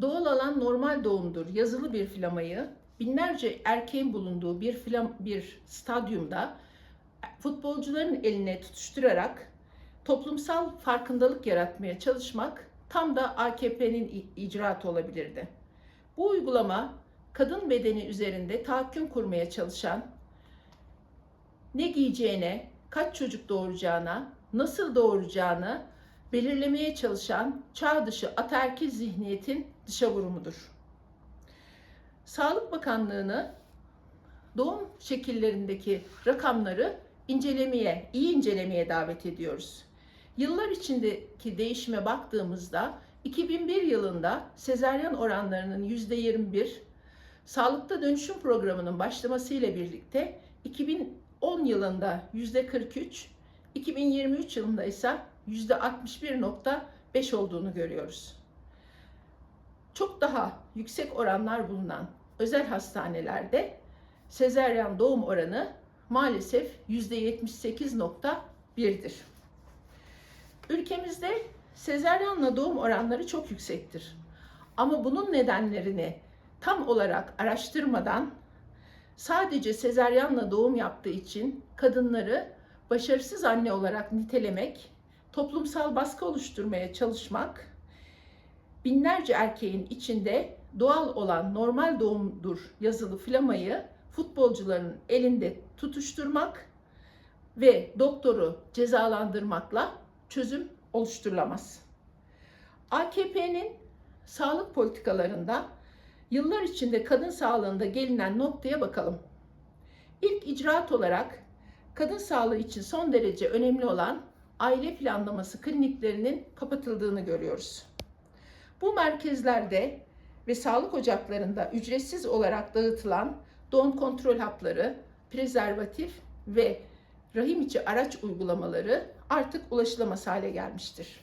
Doğal alan normal doğumdur yazılı bir flamayı binlerce erkeğin bulunduğu bir flam, bir stadyumda futbolcuların eline tutuşturarak toplumsal farkındalık yaratmaya çalışmak tam da AKP'nin icraatı olabilirdi. Bu uygulama kadın bedeni üzerinde tahakküm kurmaya çalışan, ne giyeceğine, kaç çocuk doğuracağına, nasıl doğuracağını belirlemeye çalışan çağ dışı ataerkil zihniyetin dışa vurumudur. Sağlık Bakanlığı'nı doğum şekillerindeki rakamları incelemeye, iyi incelemeye davet ediyoruz. Yıllar içindeki değişime baktığımızda 2001 yılında sezaryen oranlarının %21, Sağlıkta Dönüşüm Programı'nın başlamasıyla birlikte 2010 yılında %43, 2023 yılında ise %61.5 olduğunu görüyoruz. Çok daha yüksek oranlar bulunan özel hastanelerde sezeryan doğum oranı maalesef %78.1'dir. Ülkemizde sezeryanla doğum oranları çok yüksektir. Ama bunun nedenlerini tam olarak araştırmadan sadece sezeryanla doğum yaptığı için kadınları başarısız anne olarak nitelemek, toplumsal baskı oluşturmaya çalışmak, binlerce erkeğin içinde doğal olan normal doğumdur yazılı flamayı futbolcuların elinde tutuşturmak ve doktoru cezalandırmakla çözüm oluşturulamaz. AKP'nin sağlık politikalarında yıllar içinde kadın sağlığında gelinen noktaya bakalım. İlk icraat olarak kadın sağlığı için son derece önemli olan aile planlaması kliniklerinin kapatıldığını görüyoruz. Bu merkezlerde ve sağlık ocaklarında ücretsiz olarak dağıtılan doğum kontrol hapları, prezervatif ve rahim içi araç uygulamaları artık ulaşılamaz hale gelmiştir.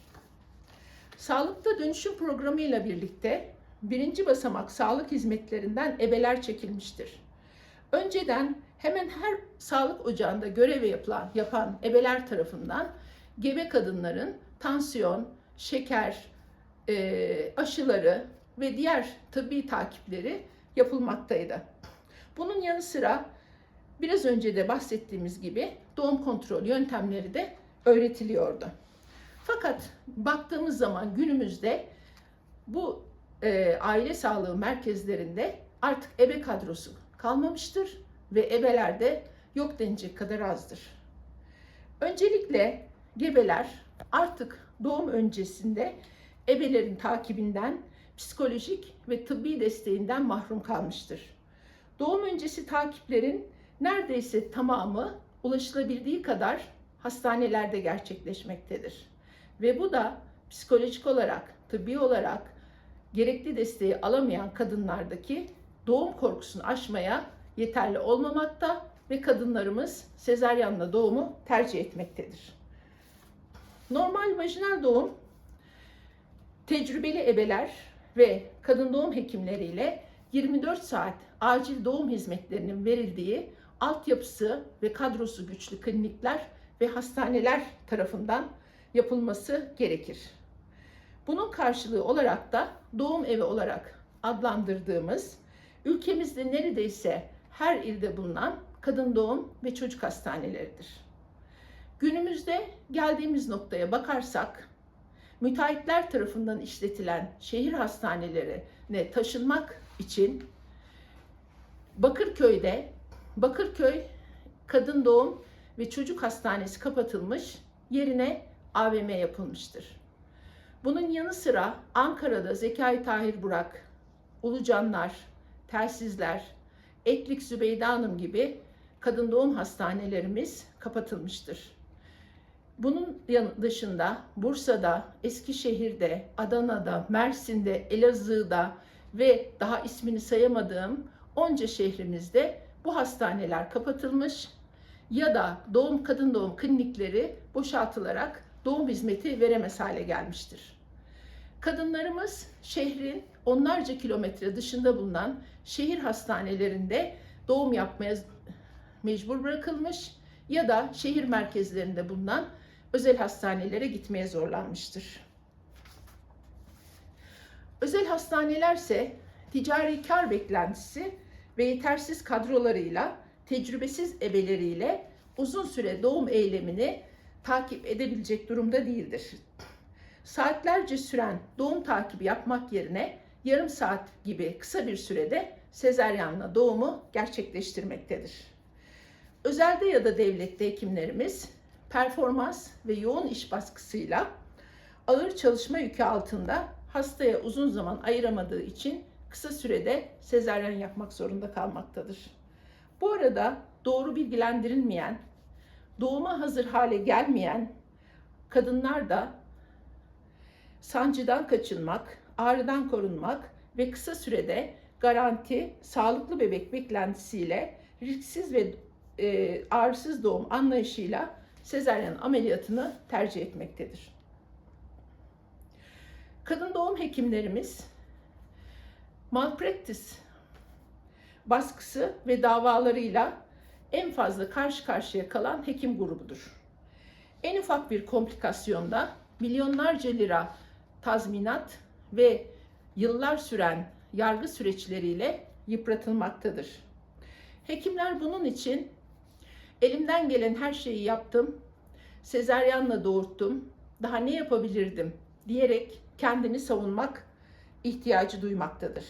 Sağlıkta dönüşüm programıyla birlikte birinci basamak sağlık hizmetlerinden ebeler çekilmiştir. Önceden hemen her sağlık ocağında görev yapılan, yapan ebeler tarafından gebe kadınların tansiyon, şeker, e, aşıları ve diğer tıbbi takipleri yapılmaktaydı. Bunun yanı sıra biraz önce de bahsettiğimiz gibi doğum kontrol yöntemleri de öğretiliyordu. Fakat baktığımız zaman günümüzde bu e, aile sağlığı merkezlerinde artık ebe kadrosu kalmamıştır ve ebeler de yok denecek kadar azdır. Öncelikle gebeler artık doğum öncesinde ebelerin takibinden, psikolojik ve tıbbi desteğinden mahrum kalmıştır. Doğum öncesi takiplerin neredeyse tamamı ulaşılabildiği kadar hastanelerde gerçekleşmektedir. Ve bu da psikolojik olarak, tıbbi olarak gerekli desteği alamayan kadınlardaki doğum korkusunu aşmaya yeterli olmamakta ve kadınlarımız sezaryenle doğumu tercih etmektedir. Normal vajinal doğum tecrübeli ebeler ve kadın doğum hekimleriyle 24 saat acil doğum hizmetlerinin verildiği altyapısı ve kadrosu güçlü klinikler ve hastaneler tarafından yapılması gerekir. Bunun karşılığı olarak da doğum evi olarak adlandırdığımız ülkemizde neredeyse her ilde bulunan kadın doğum ve çocuk hastaneleridir. Günümüzde geldiğimiz noktaya bakarsak müteahhitler tarafından işletilen şehir hastanelerine taşınmak için Bakırköy'de Bakırköy Kadın Doğum ve Çocuk Hastanesi kapatılmış, yerine AVM yapılmıştır. Bunun yanı sıra Ankara'da Zekai Tahir Burak, Ulucanlar, Telsizler, Eklik Zübeyde Hanım gibi kadın doğum hastanelerimiz kapatılmıştır. Bunun dışında Bursa'da, Eskişehir'de, Adana'da, Mersin'de, Elazığ'da ve daha ismini sayamadığım onca şehrimizde bu hastaneler kapatılmış ya da doğum kadın doğum klinikleri boşaltılarak doğum hizmeti veremez hale gelmiştir. Kadınlarımız şehrin onlarca kilometre dışında bulunan şehir hastanelerinde doğum yapmaya mecbur bırakılmış ya da şehir merkezlerinde bulunan özel hastanelere gitmeye zorlanmıştır. Özel hastanelerse ticari kar beklentisi ve yetersiz kadrolarıyla, tecrübesiz ebeleriyle uzun süre doğum eylemini takip edebilecek durumda değildir. Saatlerce süren doğum takibi yapmak yerine yarım saat gibi kısa bir sürede sezaryenle doğumu gerçekleştirmektedir. Özelde ya da devlette hekimlerimiz performans ve yoğun iş baskısıyla ağır çalışma yükü altında hastaya uzun zaman ayıramadığı için kısa sürede sezaryen yapmak zorunda kalmaktadır. Bu arada doğru bilgilendirilmeyen, doğuma hazır hale gelmeyen kadınlar da sancıdan kaçınmak, ağrıdan korunmak ve kısa sürede garanti, sağlıklı bebek beklentisiyle risksiz ve e, ağrısız doğum anlayışıyla sezaryen ameliyatını tercih etmektedir. Kadın doğum hekimlerimiz malpractice baskısı ve davalarıyla en fazla karşı karşıya kalan hekim grubudur. En ufak bir komplikasyonda milyonlarca lira tazminat ve yıllar süren yargı süreçleriyle yıpratılmaktadır. Hekimler bunun için elimden gelen her şeyi yaptım, sezaryenle doğurttum, daha ne yapabilirdim diyerek kendini savunmak ihtiyacı duymaktadır.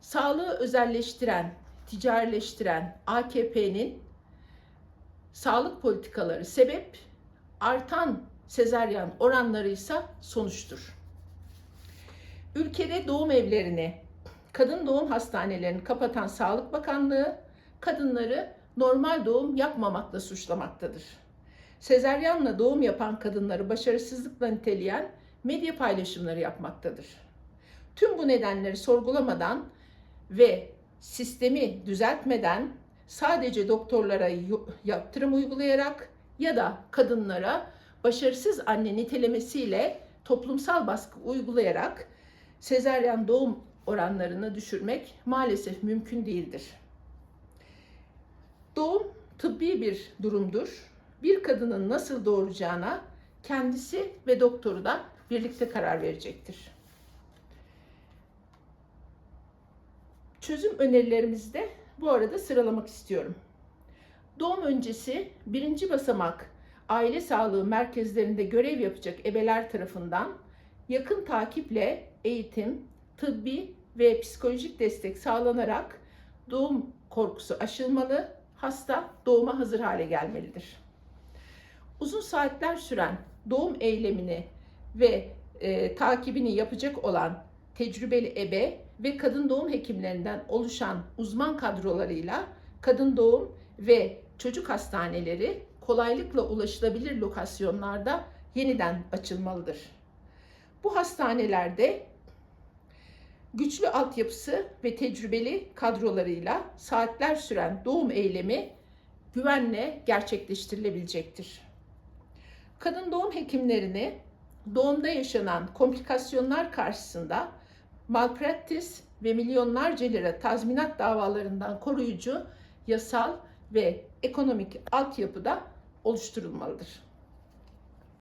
Sağlığı özelleştiren, ticarileştiren AKP'nin sağlık politikaları sebep, artan sezaryen oranları ise sonuçtur. Ülkede doğum evlerini, kadın doğum hastanelerini kapatan Sağlık Bakanlığı kadınları normal doğum yapmamakla suçlamaktadır. Sezaryenle doğum yapan kadınları başarısızlıkla niteleyen medya paylaşımları yapmaktadır. Tüm bu nedenleri sorgulamadan ve sistemi düzeltmeden sadece doktorlara yaptırım uygulayarak ya da kadınlara başarısız anne nitelemesiyle toplumsal baskı uygulayarak sezaryen doğum oranlarını düşürmek maalesef mümkün değildir. Doğum tıbbi bir durumdur. Bir kadının nasıl doğuracağına kendisi ve doktoru da birlikte karar verecektir. Çözüm önerilerimizi de bu arada sıralamak istiyorum. Doğum öncesi birinci basamak aile sağlığı merkezlerinde görev yapacak ebeler tarafından yakın takiple eğitim, tıbbi ve psikolojik destek sağlanarak doğum korkusu aşılmalı, hasta doğuma hazır hale gelmelidir. Uzun saatler süren doğum eylemini ve e, takibini yapacak olan tecrübeli ebe ve kadın doğum hekimlerinden oluşan uzman kadrolarıyla kadın doğum ve çocuk hastaneleri kolaylıkla ulaşılabilir lokasyonlarda yeniden açılmalıdır. Bu hastanelerde güçlü altyapısı ve tecrübeli kadrolarıyla saatler süren doğum eylemi güvenle gerçekleştirilebilecektir. Kadın doğum hekimlerini doğumda yaşanan komplikasyonlar karşısında malpractice ve milyonlarca lira tazminat davalarından koruyucu yasal ve ekonomik altyapıda oluşturulmalıdır.